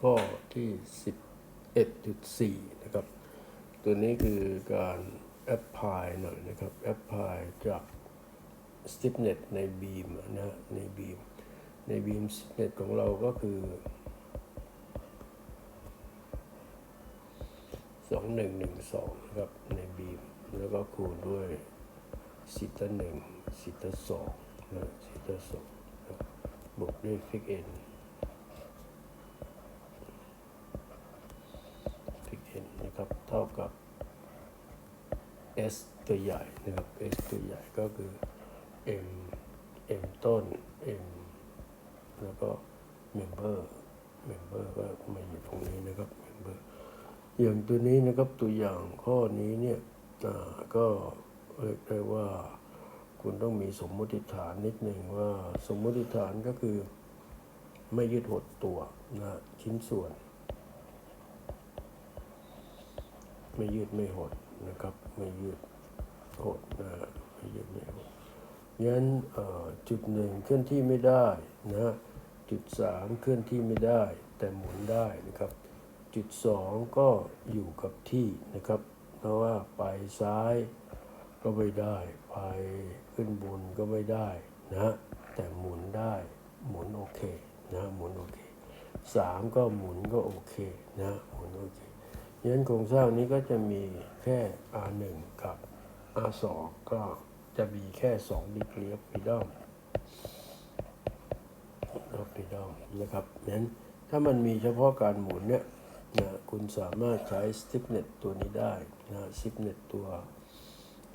ข้อที่ 11.4 นะครับ ตัวนี้คือการแอปพลายหน่อยนะครับแอปพลายจาก stiffness ใน beam นะฮะใน beam ใน beam stiffness ของเราก็คือ2112นะครับใน beam แล้วก็คูณด้วยซิตาหนึ่งซิตาสองนะซิตาสองบวกด้วยฟิกเอ็นฟิกเอ็นนะครับ เท่ากับ S ตัวใหญ่นะครับ S ตัวใหญ่ก็คือ M M ต้น M แล้วก็ member member ก็มาอยู่ตรงนี้นะครับ member อย่างตัวนี้นะครับตัวอย่างข้อนี้เนี่ยอ่าก็เรียกได้ว่าคุณต้องมีสมมติฐานนิดหนึ่งว่าสมมติฐานก็คือไม่ยืดหดตัวนะชิ้นส่วน ไม่ยืดไม่หดนะครับไม่ยืดหดนะไม่ยืดไม่หดยันจุดหนึ่งเคลื่อนที่ไม่ได้นะจุดสามเคลื่อนที่ไม่ได้แต่หมุนได้นะครับ จุดสองก็อยู่กับที่นะครับ เพราะว่าไปซ้ายก็ไม่ได้ไปขึ้นบนก็ไม่ได้นะแต่หมุนได้หมุนโอเคนะหมุนโอเคสามก็หมุนก็โอเคนะหมุนโอเค ยันโครงสร้างนี้ก็จะมีแค่ R1 กับ R2 ก็จะมีแค่2 degree of freedom of freedom นะครับนั้นถ้ามันมีเฉพาะการหมุนเนี่ยนะคุณสามารถใช้ stiffness ตัวนี้ได้นะ stiffness ตัว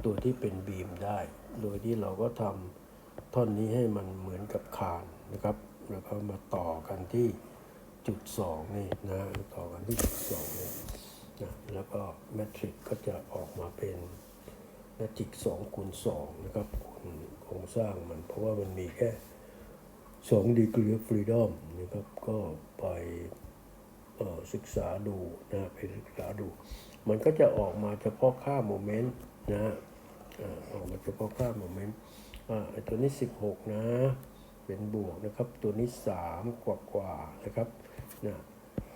ตัวที่เป็นบีมได้ โดยที่เราก็ทำท่อนนี้ให้มันเหมือนกับคานนะครับ แล้วก็มาต่อกันที่จุดสองนี่นะต่อกันที่จุดสองนี่ นะแล้วก็แมทริกก็จะออกมาเป็นแมทริกสองคูณสองนะครับคุณโครงสร้างมัน เพราะว่ามันมีแค่สองดีกรีฟรีดอมนะครับก็ไปศึกษาดูนะไปศึกษาดู มันก็จะออกมาเฉพาะค่าโมเมนต์นะออกมาเฉพาะค่าโมเมนต์ไอตัวนี้ 16 นะ เป็นบวกนะครับ ตัวนี้ 3 กว่ากว่านะครับนะ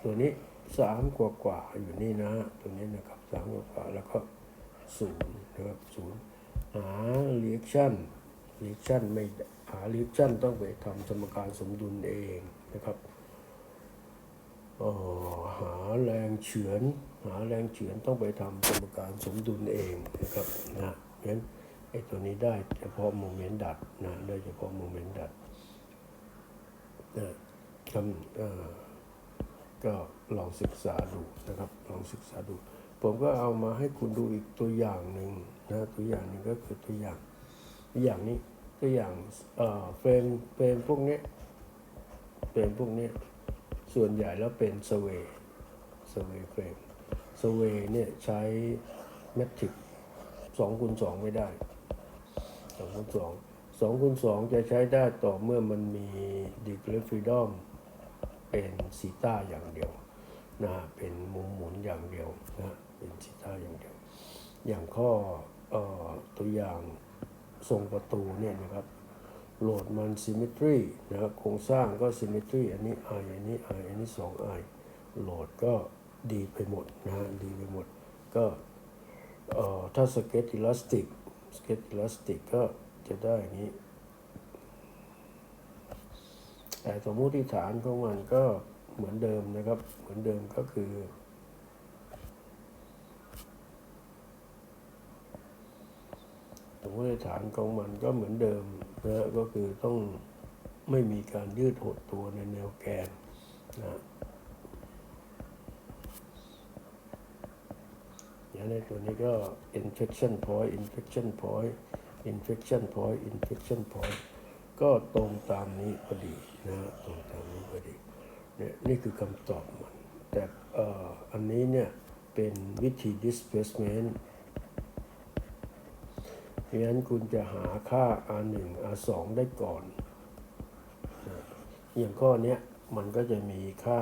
ตัวนี้ 3กว่ากว่าอยู่นี่นะ ตัวนี้นะครับ3กว่ากว่าแล้วก็0นย์นะครับ0หา reaction reaction ไม่หา reaction ต้องไปทำสมการสมดุลเองนะครับออหาแรงเฉือน หาแรงเฉือนต้องไปทำสมการสมดุลเองนะครับนะงั้นไอ้ตัวนี้ได้เฉพาะโมเมนต์ดัดนะได้เฉพาะโมเมนต์ดัดนะคำอ่อ ก็ลองศึกษาดูนะครับ ลองศึกษาดู ผมก็เอามาให้คุณดูอีกตัวอย่างหนึ่งนะตัวอย่างหนึ่งก็คือตัวอย่างตัวอย่างนี้ตัวอย่างเอ่อเฟรมเฟรมพวกนี้เฟรมพวกนี้ส่วนใหญ่แล้วเป็นสเวย์สเวย์เฟรมสเวย์เนี่ยใช้แมทริกสองคูณสองไม่ได้สองคูณสองสองคูณสองจะใช้ได้ต่อเมื่อมันมีดีกรีฟรีดอม เป็นซีต้าอย่างเดียวนะเป็นมุมหมุนอย่างเดียวนะเป็นซีต้าอย่างเดียว อย่างข้อเอ่อตัวอย่างทรงประตูเนี่ยนะครับโหลดมัน symmetry นะครับโครงสร้างก็ symmetry อันนี้ i อันนี้ i อันนี้ 2i โหลดก็ดีไปหมดนะฮะดีไปหมด ก็เอ่อถ้า skate elastic skate elastic ก็จะได้อย่างนี้ แต่สมมติฐานของมันก็เหมือนเดิมนะครับ เหมือนเดิมก็คือ สมมติฐานของมันก็เหมือนเดิมนะก็คือต้องไม่มีการยืดหดตัวในแนวแกนนะอย่างในตัวนี้ก็ infection point infection point infection point infection point ก็ตรงตามนี้พอดีนะตรงตามนี้พอดีเนี่ยนี่คือคำตอบมัน แต่เอ่ออันนี้เนี่ยเป็นวิธี displacement เพราะนั้นคุณจะหาค่า R1 R2 ได้ก่อน อย่างข้อเนี้ยมันก็จะมีค่า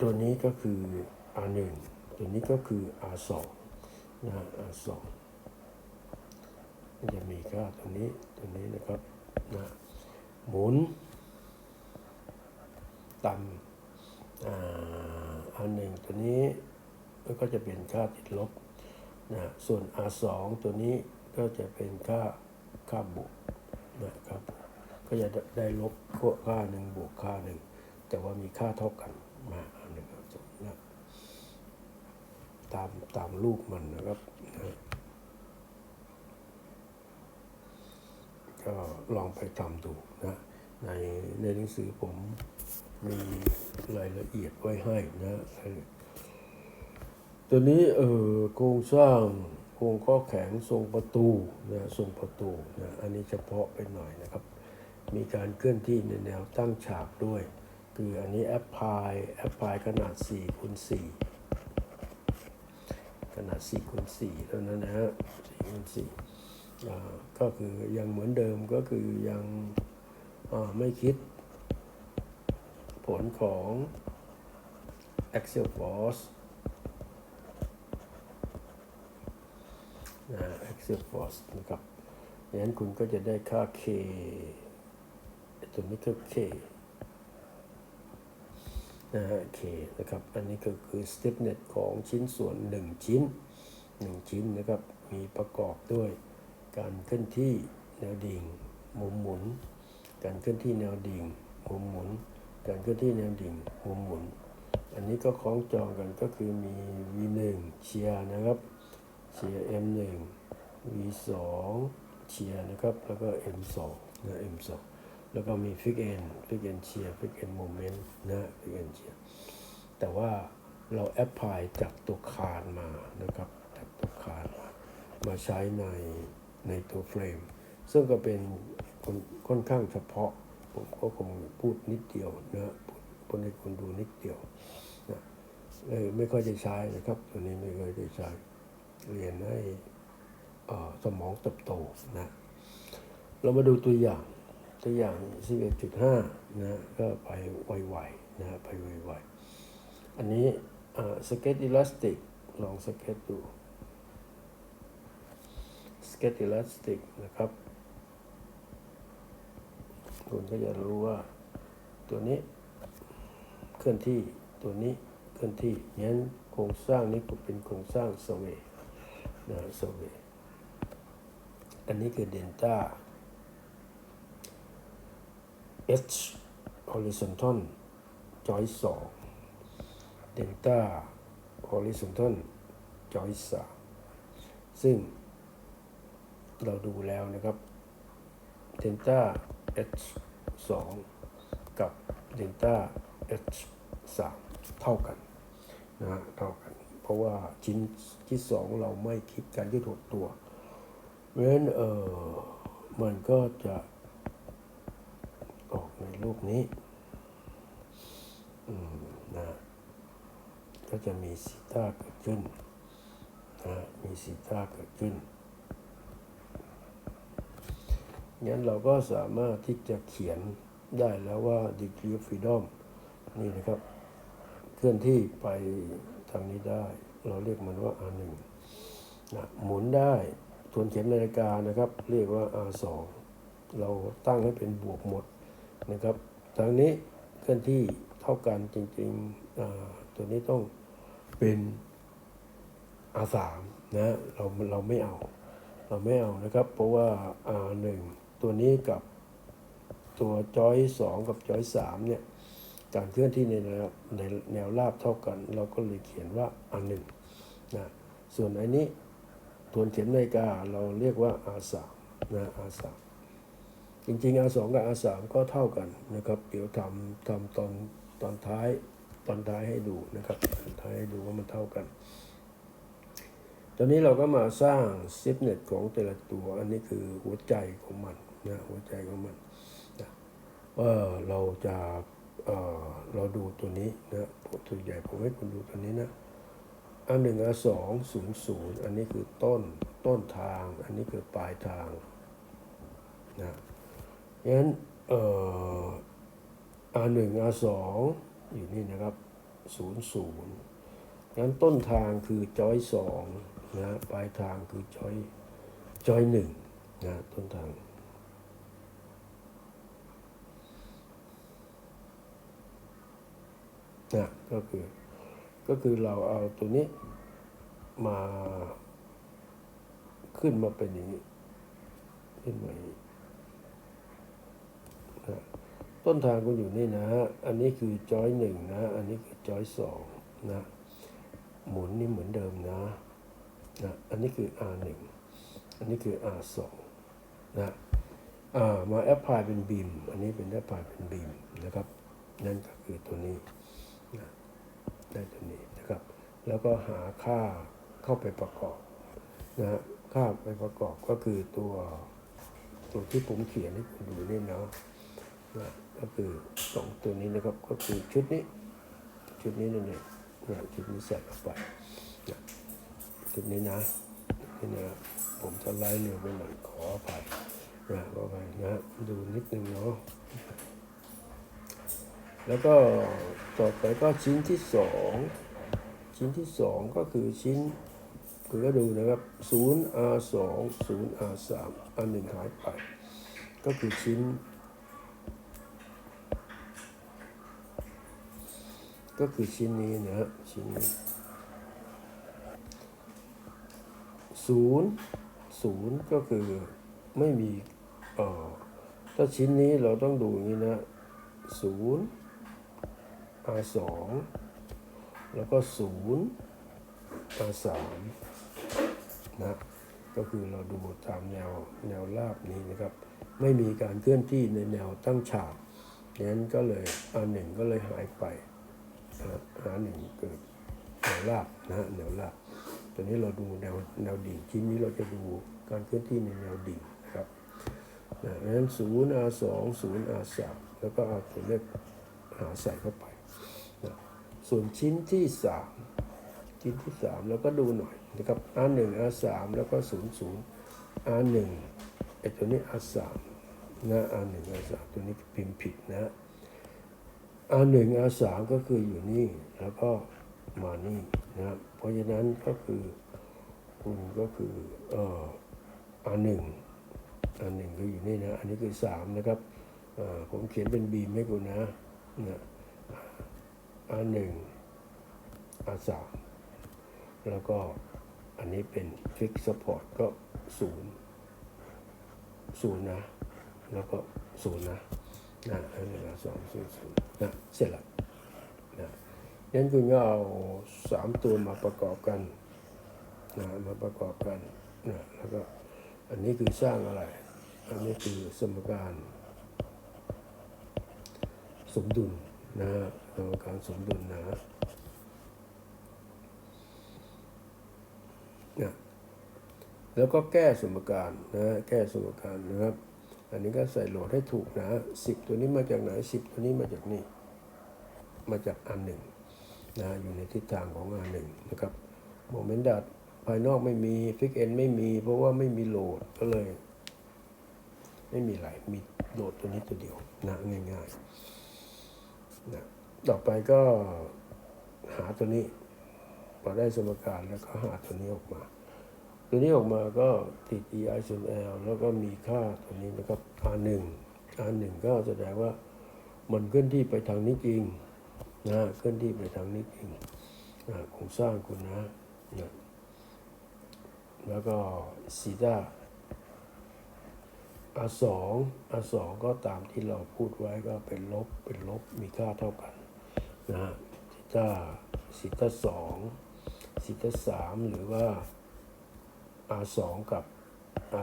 ตัวนี้ก็คือ R1 ตัวนี้ก็คือ R2 นะ R2 จะมีค่าตัวนี้ตัวนี้นะครับนะหมุนต่ำอ่าอันหนึ่งตัวนี้มันก็จะเป็นค่าติดลบนะส่วน R2 ตัวนี้ก็จะเป็นค่าค่าบวกนะครับก็จะได้ลบค่าหนึ่งบวกค่าหนึ่งแต่ว่ามีค่าเท่ากันมาอันหนึ่งครับนะตามตามรูปมันนะครับนะ ก็ลองไปทำดูนะในในหนังสือผมมีรายละเอียดไว้ให้นะตัวนี้เออโครงสร้างโครงข้อแข็งทรงประตูนะทรงประตูนะอันนี้เฉพาะไปหน่อยนะครับ มีการเคลื่อนที่ในแนวตั้งฉากด้วย คืออันนี้แอปพลายแอปพลายขนาด4คูณ4ขนาด4คูณ4เท่านั้นนะฮะ4คูณ4อ่ ก็คือยังเหมือนเดิมก็คือยังไม่คิด ผลของ axial force นะ axial force นะครับดังนั้นคุณก็จะได้ค่า k ตัวนี้ก็ k นะฮะ k นะครับ อันนี้ก็คือ stiffness ของชิ้นส่วน 1 ชิ้น 1 ชิ้นนะครับ มีประกอบด้วย การเคลื่อนที่แนวดิ่งมุมหมุน การเคลื่อนที่แนวดิ่งมุมหมุน การเคลื่อนที่แนวดิ่งมุมหมุน อันนี้ก็คล้องจองกันก็คือมี v1 เชียร์นะครับเชียร์ m1 v2 เชียร์นะครับ แล้วก็ m2 นะ m2 แล้วก็มีฟิกเอนฟิกเอนเชียร์ฟิกเอนโมเมนต์นะฟิกเอนเชียร์แต่ว่าเราแอปพลายจากตัวคานมานะครับ จากตัวคานมามาใช้ใน ในตัวเฟรม ซึ่งก็เป็นค่อนข้างเฉพาะ ผมก็คงพูดนิดเดียวนะพูดให้คนดูนิดเดียวนะเลยไม่ค่อยได้ใช้นะครับ ตัวนี้ไม่ค่อยได้ใช้เรียนให้สมองเติบโตนะ เรามาดูตัวอย่างตัวอย่าง 11.5 นะก็ไปไวๆนะไปไวๆอันนี้สเก็ตอิลาสติกลองสเก็ตดู สเก็ตอิลาสติกนะครับ คุณก็จะรู้ว่าตัวนี้เคลื่อนที่ตัวนี้เคลื่อนที่งั้นโครงสร้างนี้ก็เป็นโครงสร้างสเวนะสเวอันนี้คือเดนต้า H horizontal joint 2 delta horizontal joint 3ซึ่ง เราดูแล้วนะครับ delta H 2กับ delta H 3เท่ากันนะฮะเท่ากัน เพราะว่าชิ้นที่สองเราไม่คิดการยืดหดตัวเพราะฉะนั้นเออมันก็จะออกในรูปนี้อืมนะก็จะมีซีตาเกิดขึ้นนะมีซีตาเกิดขึ้น งั้นเราก็สามารถที่จะเขียนได้แล้วว่า degree of freedom นี่นะครับ เคลื่อนที่ไปทางนี้ได้ เราเรียกมันว่า R1 นะหมุนได้ทวนเข็มนาฬิกานะครับ เรียกว่า R2 เราตั้งให้เป็นบวกหมดนะครับ ทางนี้เคลื่อนที่เท่ากันจริงๆตัวนี้ต้องเป็น R3 นะเราเราไม่เอา เราไม่เอานะครับ เพราะว่า R1 ตัวนี้กับตัวจอยสองกับจอยสามเนี่ยการเคลื่อนที่ในแนวในแนวราบเท่ากัน เราก็เลยเขียนว่า R1 นะส่วนอันนี้ทวนเข็มนาฬิกาเราเรียกว่า R3 นะ R3 จริงๆ R2 กับ R3 ก็เท่ากันนะครับ เดี๋ยวทำทำตอนตอนท้ายตอนท้ายให้ดูนะครับตอนท้ายให้ดูว่ามันเท่ากัน ตอนนี้เราก็มาสร้างซิปเน็ตของแต่ละตัว อันนี้คือหัวใจของมัน นะหัวใจของมันนะว่าเราจะเเราดูตัวนี้นะตัวใหญ่ผมให้คุณดูตัวนี้นะอันหนึ่งอันสองศูนย์ศูนย์อันนี้คือต้นต้นทาง อันนี้คือปลายทางนะงั้นเอ่อ R หนึ่ง R สองอยู่นี่นะครับศูนย์ศูนย์งั้นต้นทางคือจอยสองนะปลายทางคือจอยจอยหนึ่งนะต้นทาง นะก็คือก็คือเราเอาตัวนี้มาขึ้นมาเป็นอย่างนี้ขึ้นมาอย่างนี้นะต้นทางก็อยู่นี่นะอันนี้คือจอยหนึ่งนะ อันนี้คือจอยสองนะ หมุนนี่เหมือนเดิมนะนะอันนี้คือ R1 อันนี้คือ R2 นะอ่ามาแอปพลายเป็นบีม อันนี้เป็นแอปพลายเป็นบีมนะครับ นั่นก็คือตัวนี้ ได้ตัวนี้นะครับ แล้วก็หาค่าเข้าไปประกอบนะฮะค่าไปประกอบก็คือตัวตัวที่ผมเขียนให้คุณดูนี่เนาะนะก็คือสองตัวนี้นะครับก็คือชุดนี้ชุดนี้นั่นเองนะชุดนี้ใส่เข้าไปนะชุดนี้นะนี่นะผมจะไล่เร็วไปหน่อยขออภัยนะขออภัยนะดูนิดนึงเนาะ แล้วก็ต่อไปก็ชิ้นที่สองชิ้นที่สองก็คือชิ้นคุณก็ดูนะครับ 0 R 2 0 R 3 R 1หายไป ก็คือชิ้น ก็คือชิ้นนี้นะฮะชิ้นนี้ศูนย์ศูนย์ก็คือไม่มีเอ่อถ้าชิ้นนี้เราต้องดูอย่างนี้นะศูนย์ R สองแล้วก็ศูนย์ R สามนะก็คือเราดูตามแนวแนวราบนี้นะครับ ไม่มีการเคลื่อนที่ในแนวตั้งฉากดังนั้นก็เลย R หนึ่งก็เลยหายไปหาหนึ่งเกิดแนวราบนะฮะแนวราบตอนนี้เราดูแนวแนวดิ่งชิ้นนี้เราจะดูการเคลื่อนที่ในแนวดิ่งนะครับนะดังนั้นศูนย์ R สองศูนย์ R สามแล้วก็เอาตัวเลขหาใส่เข้าไป ส่วนชิ้นที่สามชิ้นที่สามเราก็ดูหน่อยนะครับ R หนึ่ง R สามแล้วก็ศูนย์ศูนย์ R หนึ่งไอตัวนี้ R สามนะ R หนึ่ง R สามตัวนี้พิมพ์ผิดนะ R หนึ่ง R สามก็คืออยู่นี่แล้วก็มานี่นะเพราะฉะนั้นก็คือคุณก็คือเอ่อ R หนึ่ง R หนึ่งก็อยู่นี่นะ อันนี้คือสามนะครับผมเขียนเป็นบีมให้คุณนะนะ R หนึ่ง R สามแล้วก็อันนี้เป็น Fix Support ก็ศูนย์ศูนย์นะ แล้วก็ศูนย์นะนะอันนี้ละสองศูนย์ศูนย์นะเสร็จแล้วนะงั้นคุณก็เอาสามตัวมาประกอบกันนะมาประกอบกันนะแล้วก็อันนี้คือสร้างอะไร อันนี้คือสมการ สมดุลนะฮะ สมการสมดุลนะฮะนะแล้วก็แก้สมการนะแก้สมการนะครับ อันนี้ก็ใส่โหลดให้ถูกนะสิบตัวนี้มาจากไหนสิบตัวนี้มาจากนี่มาจากอันหนึ่งนะอยู่ในทิศทางของอันหนึ่งนะครับโมเมนต์ดัดภายนอกไม่มีฟิกเอนไม่มี เพราะว่าไม่มีโหลดก็เลย ไม่มีอะไรมีโหลดตัวนี้ตัวเดียวนะง่ายๆนะ ต่อไปก็หาตัวนี้พอได้สมการแล้วก็หาตัวนี้ออกมา ตัวนี้ออกมาก็ติด ei ส่วน l แล้วก็มีค่าตัวนี้นะครับ r 1 r 1ก็แสดงว่ามันเคลื่อนที่ไปทางนี้จริงนะเคลื่อนที่ไปทางนี้จริงโครงสร้างคุณนะนะแล้วก็ซีตา r 2 r 2 ก็ตามที่เราพูดไว้ก็เป็นลบเป็นลบมีค่าเท่ากัน นะฮะซีตาซีตาสองซีตาสามหรือว่า R 2 กับ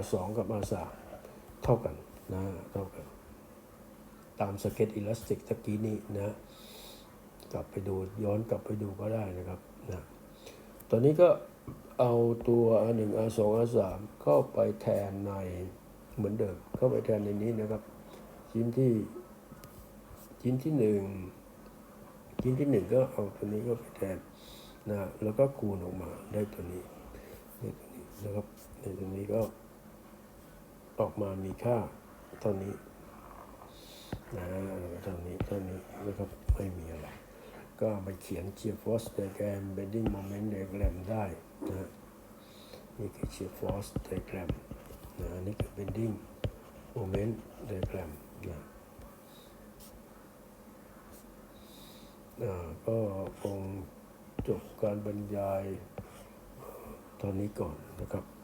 R 2 กับ R 3 เท่ากันนะเท่ากัน ตามสเก็ตอิลาสติกตะกี้นี้นะกลับไปดูย้อนกลับไปดูก็ได้นะครับนะตอนนี้ก็เอาตัว R 1 R 2 R 3 เข้าไปแทนในเหมือนเดิม เข้าไปแทนในนี้นะครับ ชิ้นที่ชิ้นที่หนึ่ง ชิ้นที่หนึ่งก็เอาตัวนี้ก็ไปแทนนะแล้วก็คูณออกมาได้ตัวนี้ได้ตัวนี้นะครับในตรงนี้ก็ออกมามีค่าเท่านี้นะเท่านี้เท่านี้นะครับไม่มีอะไร ก็ไปเขียนเชียร์ฟอสไดแกรมเบนดิ้งโมเมนต์ไดแกรมได้นะนี่คือเชียร์ฟอสไดแกรมนะนี่คือเบนดิ้งโมเมนต์ไดแกรมนะ อ่า ก็คงจบการบรรยายตอนนี้ก่อนนะครับ